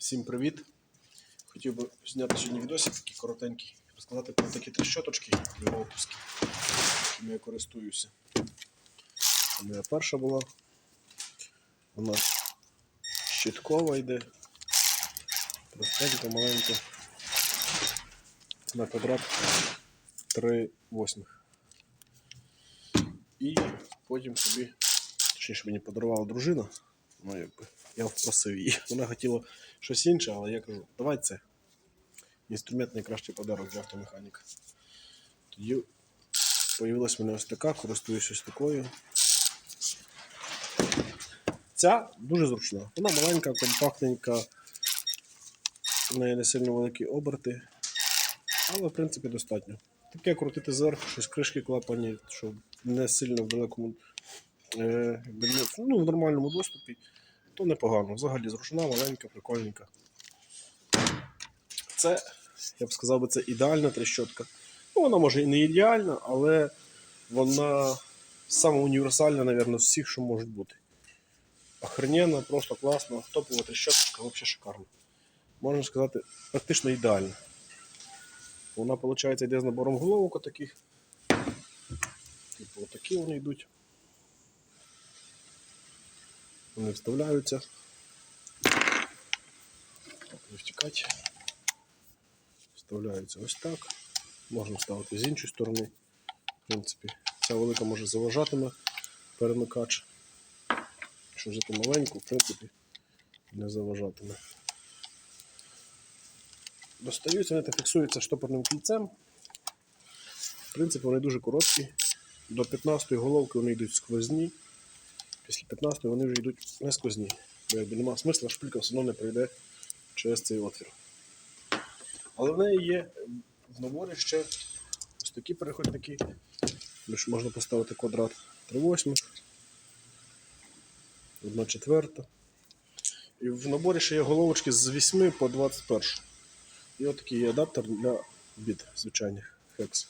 Всім привіт! Хотів би зняти сьогодні відосик такий коротенький, розказати про такі три щоточки для опуски, якими я користуюся. Це моя перша була. Вона щиткова йде. Простенька, маленька. На квадрат 3 восьмих. І потім собі, точніше мені подарувала дружина. Ну, якби, я впросив її. Вона хотіла щось інше, але я кажу, давай це. Інструмент найкращий подарок для автомеханіка. Тоді появилась мене ось така, користуюсь ось такою. Ця дуже зручна. Вона маленька, компактненька, в неї не сильно великі оберти, але в принципі достатньо. Таке крутити зверху, щось кришки клапані, щоб не сильно в великому, е, ну, в нормальному доступі, то непогано. Взагалі зручна, маленька, прикольненька. Це, я б сказав, це ідеальна трещотка. Ну, вона може і не ідеальна, але вона саме універсальна, мабуть, з всіх, що можуть бути. Охрененно, просто класно, топова трещоточка, взагалі шикарна. Можна сказати, практично ідеальна. Вона, виходить, йде з набором головок таких. Типу, отакі вони йдуть. Вони вставляються. Втікати. Вставляються ось так. Можна вставити з іншої сторони. В принципі, ця велика може заважатиме перемикач. Якщо взяти маленьку, в принципі, не заважатиме. Достаються, вони та фіксуються штопорним кільцем. В принципі, вони дуже короткі. До 15-ї головки вони йдуть сквозні. Після 15-ї вони вже йдуть не сквозні. Бо якби нема смисла, шпилька все одно не пройде через цей отвір. Але в неї є в наборі ще ось такі переходники. Лиш можна поставити квадрат 3 восьмих, 1 четверта. І в наборі ще є головочки з 8 по 21. І от такий є адаптер для біт звичайних хекс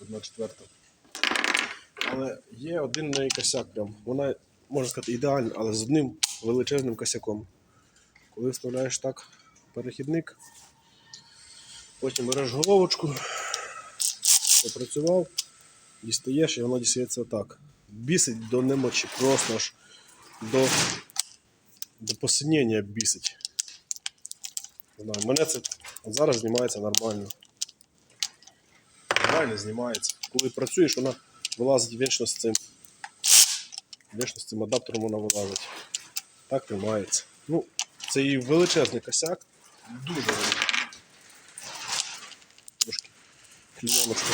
1 четверта. Але є один неї косяк прям. Вона, можна сказати, ідеальна, але з одним величезним косяком. Коли вставляєш так перехідник, потім береш головочку, попрацював, дістаєш і воно дістається отак. Бісить до немочі, просто аж до, до посинення бісить. Знаю, мене це зараз знімається нормально. Нормально знімається. Коли працюєш, вона вилазить вічно з цим. Вічно з цим адаптером вона вилазить. Так тримається. Ну, це її величезний косяк. Дуже великий. Трошки клієночку.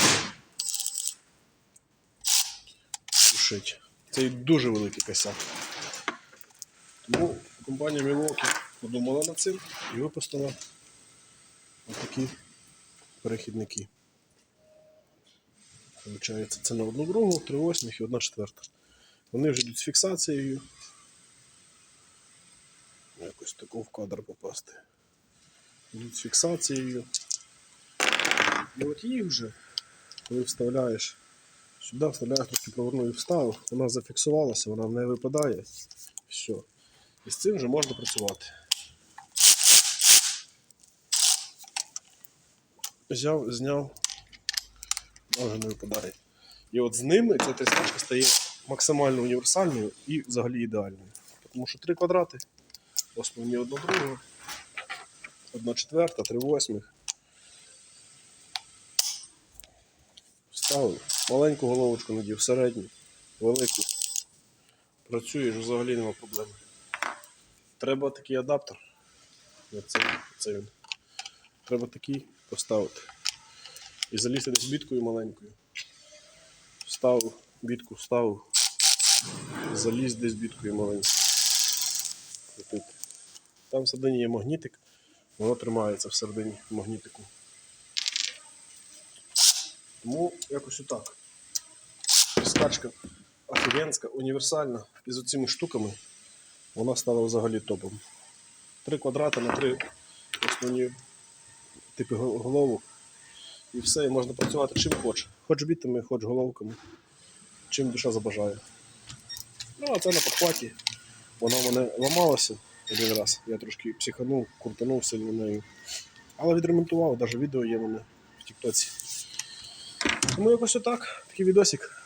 Це її дуже великий косяк. Тому компанія Milwaukee подумала над цим і випустила отакі перехідники. Получається, це на одну другу, три восьмих і одна четверта. Вони вже йдуть з фіксацією. Якось таку в кадр попасти. Йдуть з фіксацією. І от їх вже, коли вставляєш сюди, вставляєш трошки повернув і вставив, вона зафіксувалася, вона не випадає. Все. І з цим вже можна працювати. Взяв, зняв, вона вже не випадає. І от з ними ця трясачка стає максимально універсальною і взагалі ідеальною. Тому що три квадрати, основні одна друга, одна четверта, три восьмих. Вставив. Маленьку головочку надів, середню, велику. Працюєш, взагалі нема проблем. Треба такий адаптер. Оце, це він. Треба такий поставити. І залізти десь біткою маленькою. Вставив, бітку вставив. Заліз десь біткою маленькою. Там всередині є магнітик, воно тримається всередині магнітику. Тому якось отак. Скачка офігенська, універсальна. І з оцими штуками вона стала взагалі топом. Три квадрати на три основні типи гол- головок. І все, можна працювати чим хоче. Хоч бітами, хоч головками. Чим душа забажає. Ну, а це на підхваті. Вона в мене ламалася. один раз. Я трошки психанув, крутанув сильно нею. Але відремонтував, навіть відео є в мене в Тіктоці. Тому якось отак, такий відосик.